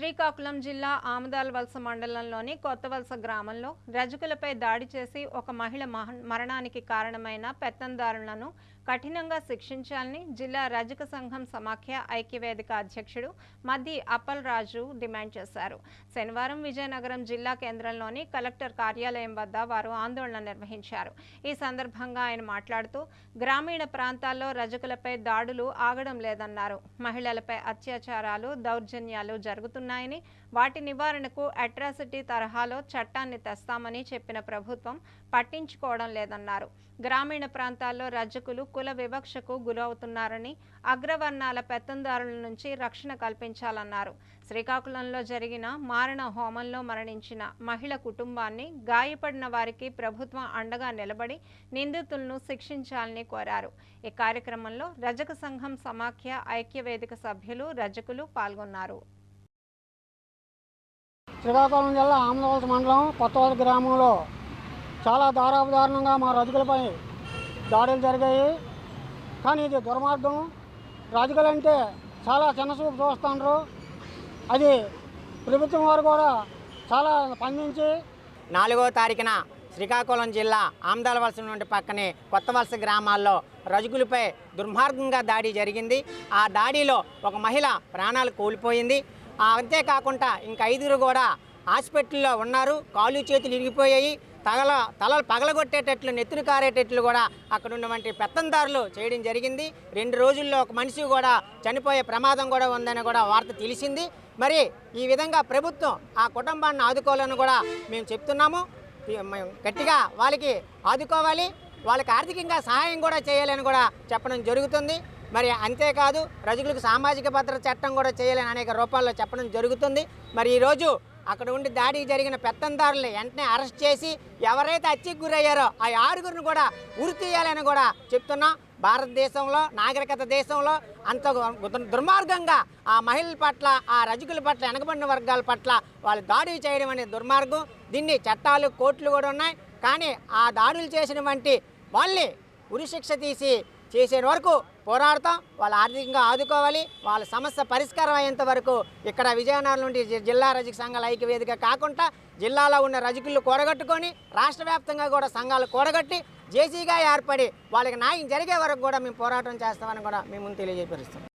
శ్రీకాకుళం జిల్లా ఆమదాలవలస మండలంలోని కొత్తవలస గ్రామంలో రజకులపై దాడి చేసి ఒక మహిళ మహ- మరణానికి కారణమైన పెత్తందారులను కఠినంగా శిక్షించాలని జిల్లా రజక సంఘం సమాఖ్య ఐక్యవేదిక అధ్యక్షుడు మద్ది అప్పల్ రాజు డిమాండ్ చేశారు. శనివారం విజయనగరం జిల్లా కేంద్రంలోని కలెక్టర్ కార్యాలయం వద్ద వారు ఆందోళన నిర్వహించారు. ఈ సందర్భంగా ఆయన మాట్లాడుతూ గ్రామీణ ప్రాంతాల్లో రజకులపై దాడులు ఆగడం లేదన్నారు. మహిళలపై అత్యాచారాలు దౌర్జన్యాలు జరుగుతున్నాయని వాటి నివారణకు అట్రాసిటీ తరహాలో చట్టాన్ని తెస్తామని చెప్పిన ప్రభుత్వం పట్టించుకోవడం లేదన్నారు. గ్రామీణ ప్రాంతాల్లో రజకులు కుల వివక్షకు గురవుతున్నారని అగ్రవర్ణాల పెత్తందారుల నుంచి రక్షణ కల్పించాలన్నారు. శ్రీకాకుళంలో జరిగిన మారణ హోమంలో మరణించిన మహిళ కుటుంబాన్ని గాయపడిన వారికి ప్రభుత్వం అండగా నిలబడి నిందితులను శిక్షించాలని కోరారు. ఈ కార్యక్రమంలో రజక సంఘం సమాఖ్య ఐక్యవేదిక సభ్యులు రజకులు పాల్గొన్నారు. శ్రీకాకుళం జిల్లా ఆమదవలస మండలం కొత్తవలస గ్రామంలో చాలా దారుణంగా మా రజకులపై దాడులు జరిగాయి. కానీ ఇది దుర్మార్గం. రజకులంటే చాలా చిన్నసూపు చూస్తున్నారు అది ప్రభుత్వం వారు కూడా చాలా స్పందించి నాలుగో తారీఖున శ్రీకాకుళం జిల్లా ఆమదాల వలస నుండి పక్కనే కొత్త వలస గ్రామాల్లో రజకులపై దుర్మార్గంగా దాడి జరిగింది. ఆ దాడిలో ఒక మహిళ ప్రాణాలు కోల్పోయింది. ఆ అంతేకాకుండా ఇంక ఐదుగురు కూడా హాస్పిటల్లో ఉన్నారు. కాళ్ళు చేతులు ఇరిగిపోయాయి. తగల తలలు పగలగొట్టేటట్లు నెత్తురు కారేటట్లు కూడా అక్కడ ఉన్నటువంటి పెత్తందారులు చేయడం జరిగింది. రెండు రోజుల్లో ఒక మనిషి కూడా చనిపోయే ప్రమాదం కూడా ఉందని కూడా వార్త తెలిసింది. మరి ఈ విధంగా ప్రభుత్వం ఆ కుటుంబాన్ని ఆదుకోవాలని కూడా మేము చెప్తున్నాము. మేము గట్టిగా వాళ్ళకి ఆదుకోవాలి. వాళ్ళకి ఆర్థికంగా సహాయం కూడా చేయాలని కూడా చెప్పడం జరుగుతుంది. మరి అంతేకాదు రజకులకు సామాజిక భద్రత చట్టం కూడా చేయాలని అనేక రూపాల్లో చెప్పడం జరుగుతుంది. మరి ఈరోజు అక్కడ ఉండి దాడి జరిగిన పెత్తందారులు వెంటనే అరెస్ట్ చేసి ఎవరైతే హత్యకు గురయ్యారో ఆ ఆరుగురిని కూడా ఉరి తీయాలని కూడా చెప్తున్నాం. భారతదేశంలో నాగరికత దేశంలో అంత దుర్మార్గంగా ఆ మహిళల పట్ల ఆ రజకుల పట్ల వెనకబడిన వర్గాల పట్ల వాళ్ళు దాడి చేయడం అనేది దుర్మార్గం. దీన్ని చట్టాలు కోర్టులు కూడా ఉన్నాయి. కానీ ఆ దాడులు చేసినటువంటి వాళ్ళని ఉరిశిక్ష తీసి చేసే వరకు పోరాడతాం. వాళ్ళు ఆర్థికంగా ఆదుకోవాలి. వాళ్ళ సమస్య పరిష్కారం అయ్యేంత వరకు ఇక్కడ విజయనగరం నుండి జిల్లా రజక సంఘాల ఐక్య వేదిక కాకుండా జిల్లాలో ఉన్న రజకులు కూడగట్టుకొని రాష్ట్ర వ్యాప్తంగా కూడా సంఘాలు కూడగట్టి జేసీగా ఏర్పడి వాళ్ళకి న్యాయం జరిగే వరకు కూడా మేము పోరాటం చేస్తామని కూడా మేము ముందు తెలియజేపరుస్తాం